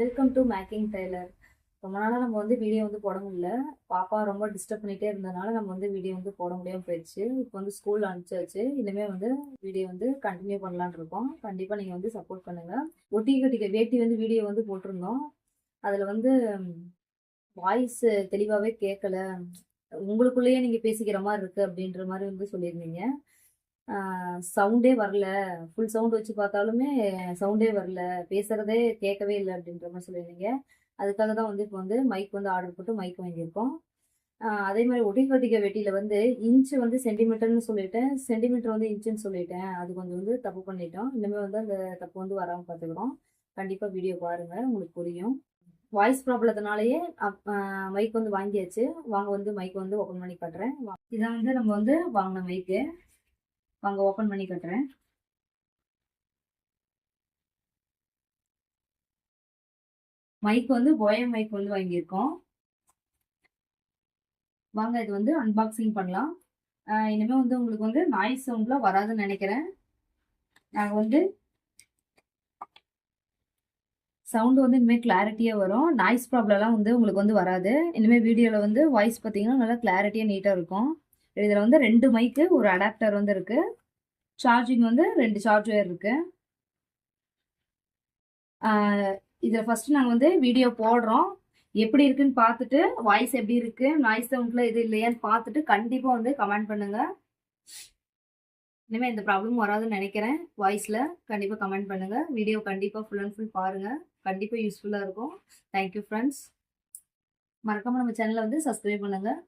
Welcome to making Taylor ரொம்ப நாளாக நம்ம வந்து வீடியோ வந்து போட முடியல. பாப்பா ரொம்ப டிஸ்டர்ப் பண்ணிகிட்டே இருந்ததுனால நம்ம வந்து வீடியோ வந்து போட முடியாமல் போயிடுச்சு. இப்போ வந்து ஸ்கூல் அனுப்பிச்சாச்சு. இனிமேல் வந்து வீடியோ வந்து கண்டினியூ பண்ணலான்னு இருக்கோம். கண்டிப்பாக நீங்கள் வந்து சப்போர்ட் பண்ணுங்கள் ஒட்டி கட்டிக்க வேட்டி வந்து வீடியோ வந்து போட்டிருந்தோம். அதில் வந்து வாய்ஸ் தெளிவாகவே கேட்கல உங்களுக்குள்ளேயே நீங்கள் பேசிக்கிற மாதிரி இருக்குது அப்படின்ற மாதிரி வந்து சொல்லியிருந்தீங்க. சவுண்டே வரல. ஃபுல் சவுண்ட் வச்சு பார்த்தாலுமே சவுண்டே வரல. பேசுகிறதே கேட்கவே இல்லை அப்படின்ற மாதிரி சொல்லியிருந்தீங்க. அதுக்காக தான் வந்து இப்போ வந்து மைக் வந்து ஆர்டர் போட்டு மைக் வாங்கியிருக்கோம். அதே மாதிரி ஒட்டி வெட்டியில் வந்து இன்ச்சு வந்து சென்டிமீட்டர்னு சொல்லிட்டேன். சென்டிமீட்டர் வந்து இன்ச்சுன்னு சொல்லிட்டேன். அது கொஞ்சம் வந்து தப்பு பண்ணிட்டோம். இனிமேல் வந்து அந்த தப்பு வந்து வராமல் பார்த்துக்கிறோம். கண்டிப்பாக வீடியோ பாருங்கள் உங்களுக்கு புரியும். வாய்ஸ் ப்ராப்ளத்தினாலேயே மைக் வந்து வாங்கியாச்சு. வாங்க வந்து மைக் வந்து ஓப்பன் பண்ணி காட்டுறேன். இதான் வந்து நம்ம வந்து வாங்கின மைக்கு வாங்க ஓப்பன் பண்ணி காட்டுறேன். மைக் வந்து போயம் மைக் வந்து வாங்கியிருக்கோம். வாங்க இது வந்து அன்பாக்சிங் பண்ணலாம். இனிமேல் வந்து உங்களுக்கு வந்து நாய்ஸ் சவுண்ட்லாம் வராதுன்னு நினைக்கிறேன். நாங்கள் வந்து சவுண்டு வந்து இனிமேல் கிளாரிட்டியாக வரும். நாய்ஸ் ப்ராப்ளம்லாம் வந்து உங்களுக்கு வந்து வராது. இனிமேல் வீடியோவில் வந்து வாய்ஸ் பார்த்தீங்கன்னா நல்லா கிளாரிட்டியாக நீட்டாக இருக்கும். இதில் வந்து ரெண்டு மைக்கு ஒரு அடாப்டர் வந்து இருக்குது சார்ஜிங் வந்து ரெண்டு சார்ஜ் ஒயர் இருக்குது இதில் ஃபஸ்ட்டு நாங்கள் வந்து வீடியோ போடுறோம். எப்படி இருக்குன்னு பார்த்துட்டு வாய்ஸ் எப்படி இருக்குது நாய்ஸ் சவுண்டில் இது இல்லையான்னு பார்த்துட்டு கண்டிப்பாக வந்து கமெண்ட் பண்ணுங்கள் இனிமேல் இந்த ப்ராப்ளமும் வராதுன்னு நினைக்கிறேன். வாய்ஸில் கண்டிப்பாக கமெண்ட் பண்ணுங்கள் வீடியோ கண்டிப்பாக ஃபுல் அண்ட் ஃபுல் பாருங்கள் கண்டிப்பாக யூஸ்ஃபுல்லாக இருக்கும். தேங்க்யூ ஃப்ரெண்ட்ஸ் மறக்காமல் நம்ம சேனலை வந்து சப்ஸ்கிரைப் பண்ணுங்கள்